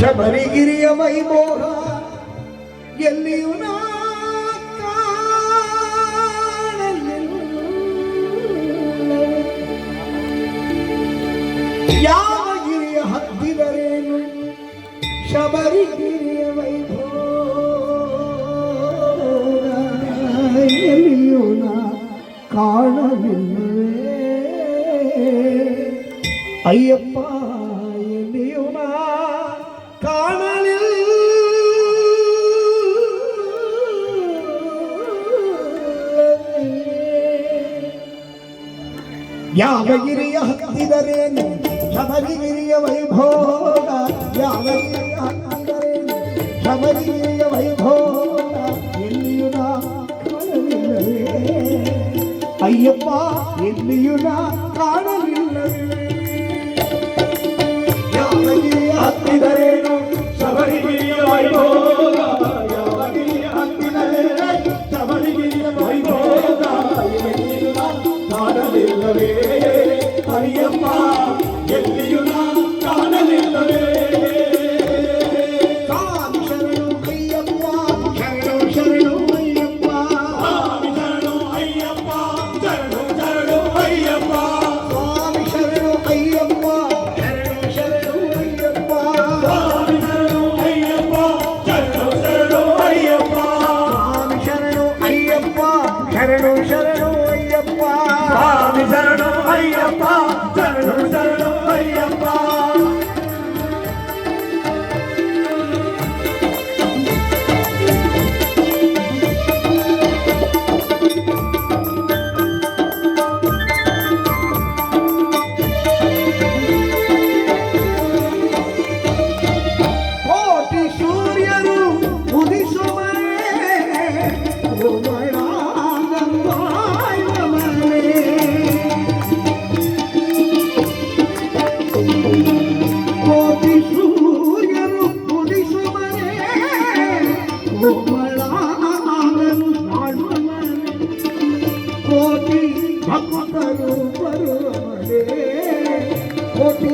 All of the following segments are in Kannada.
ಶಬರಿಗಿರಿಯ ಮೈಮೋಹ ಎಲ್ಲಿಯೂ ನಾ ಕಾಣಲಿಲ್ಲವೇ ಅಯ್ಯಪ್ಪ ಎಲ್ಲಿಯೂ ನಾ ಕಾಣಲಿಲ್ಲ ಯಾವ ಗಿರಿಯ ಹತ್ತಿದರೇನು ಶಬರಿಗಿರಿಯ ವೈಭೋಗ ಯಾವ ಅಯ್ಯಪ್ಪ ಎಲ್ಲಿಯೂ ನಾ ಕಾಣಲಿಲ್ಲವೇ? ಗಿರಿಯ ಹತ್ತಿದರೇನು? ಶಬರಿಗಿರಿಯ ವೈಭೋಗ ಭಕ್ತರು ಬರುವರೆ ಕೋಟಿ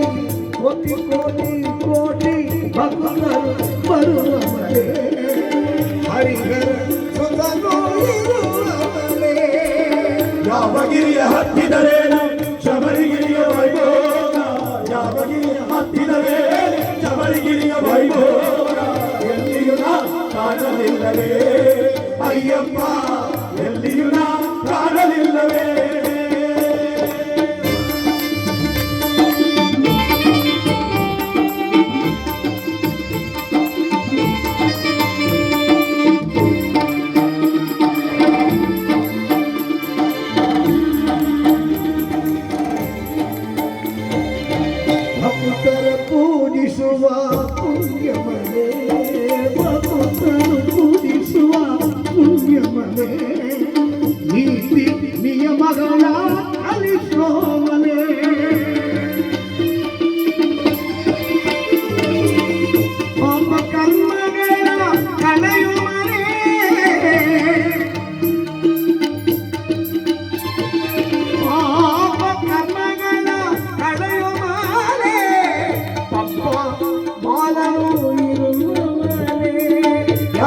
ಕೋಟಿ ಕೋಟಿ ಕೋಟಿ ಭಕ್ತರು ಬರುವರೆ ಹರಿಹರ ಸುತನೋ ಇರುವರೆ ಯಾವ ಗಿರಿಯ ಹತ್ತಿದರೇನು ಶಬರಿಗಿರಿಯ ಶಬರಿಗಿರಿಯ ಅಯ್ಯಪ್ಪ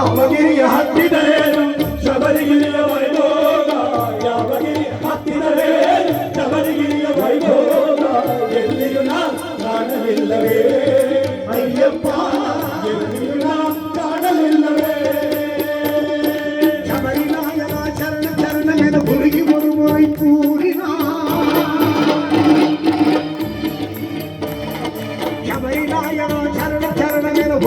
ಯಾವ ಗಿರಿಯ ಹತ್ತಿದರೇನು? ಶಬರಿಗಿರಿಯ ವೈಭೋಗ, ಯಾವಗಿರಿ ಹತ್ತಿದರೇನು? ಶಬರಿಗಿರಿಯ ವೈಭೋಗ, ಎಲ್ಲಿಯೂ ನಾ ಕಾಣಲಿಲ್ಲವೇ? ಅಯ್ಯಪ್ಪ, ಎಲ್ಲಿಯೂ ನಾ ಕಾಣಲಿಲ್ಲವೇ? ಶಬರಿನಾಯನ ಚರಣ ಶರಣ ಮೇಲೆ ಹುಡುಗಿ ಮುರುಮುರೈ ಕೂರಿನ? ಶಬರಿನಾಯನ ಚರಣ ಶರಣ ಮೇಲೆ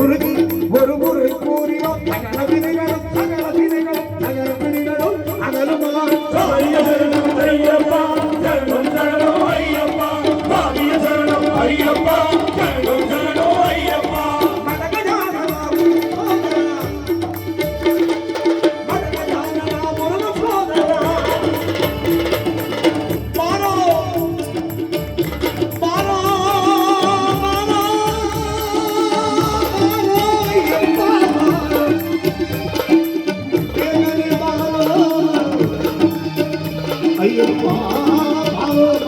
ভালো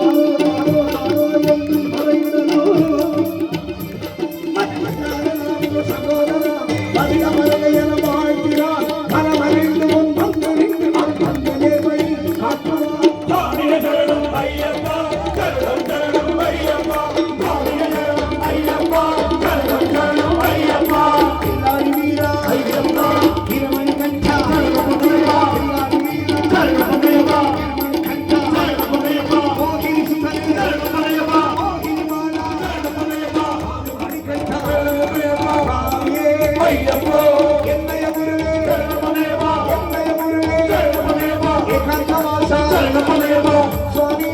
নেব স্বামী